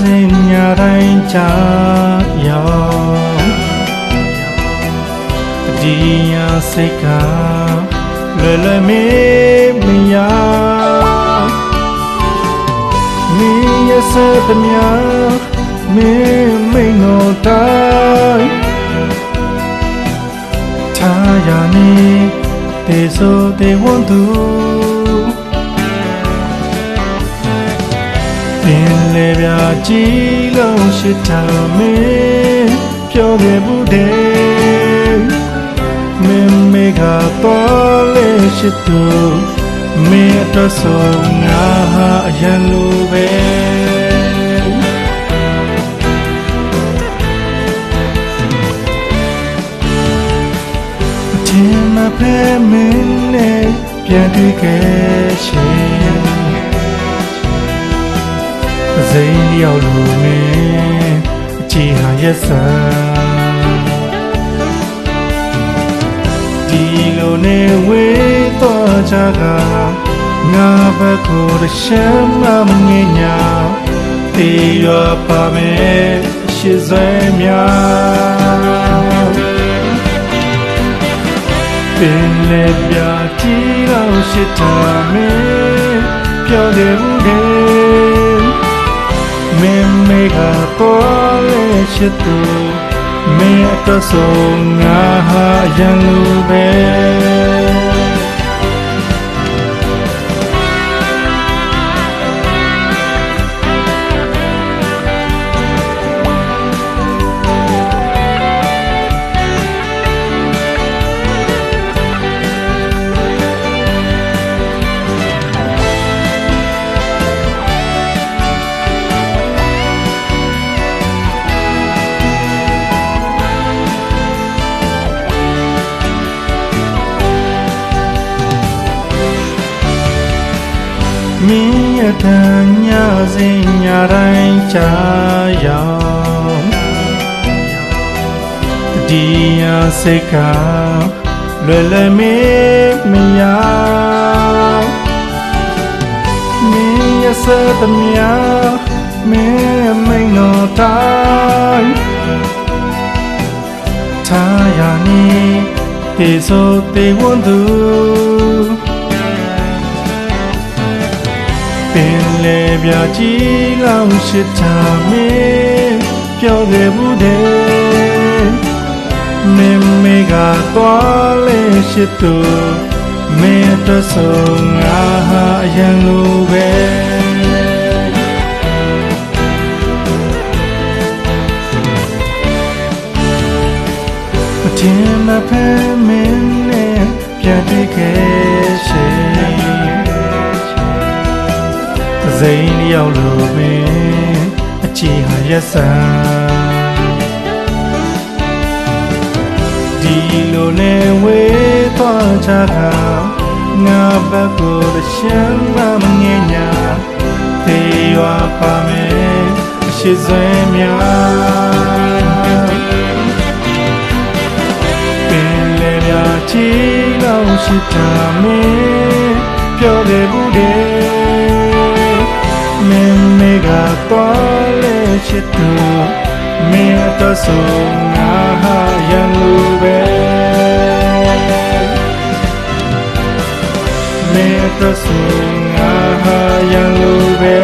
စဉ်ညတိုင်းချာရောက်ဒီညာစိတ်ကလွယ်လွယ်မေးမရမင်းရဲ့စသမျှမင်းမိန်တော်တိုင်းထားရနေတေဆိုတေဝန်သူ ပင်လေပြကြည်လုံးရှိထားမင်းပြောခဲ့ဘူးတဲ့မင်းမေကတော့လေရှိသူမင်းအတွက်ဆိုငါဟာအရန်လိုပဲအထင်မဖဲမင်းနဲ့ပြန်တွေ့ခဲ့ရှ စိန်ရောက်လို့မင်းအချီဟာရက်စံဒီလိုနေဝေးတော့ချကငါဘက်ကိုတရှမ်းမမငင်ညာတေးရပါမယ်ရှိစဲများပင်လေပြကြည့်လို့ရှိတာမင်းပြောတယ်ဘူးလေ မင်းမေကတော့လေရှိသူမင်းအတွက်ဆိုငါဟာရန်လူပဲ မင်းရဲ့တန်ညစဉ်ညတိုင်းချာရောက်ဒီယာစိတ်ကလွယ်လွယ်မေးမရမင်းရဲ့စသမျှမင်းမိန်တော်တိုင်းထားရနေတေဆိုတေဝန်သူ ပင်လေပြကြည်လောင်ရှိတာမင်းပြောခဲ့ဘူးတဲ့မင်းမေကတော့လေရှိသူမင်းအတွက်ဆိုငါဟာအရန်လိုပဲမထင်မဖဲမင်းနဲ့ပြန်တွေ့ခဲ့ စိန်ရောက်လို့ပင်အချီဟာရက်စံဒီလိုနေဝေးသွားချတာငါဘက်ကိုတစ်ရှမ်းမမငဲ့ညာသေရွာပါမယ်အရှိစွဲများပင်လေပြချီလောက်ရှိတာမင်းပြောခဲ့ဘူးတဲ့မ ချစ်သူမင်းတော့ဆိုငါဟာရန်လူပဲမင်းတော့ဆိုငါဟာရန်လူပဲ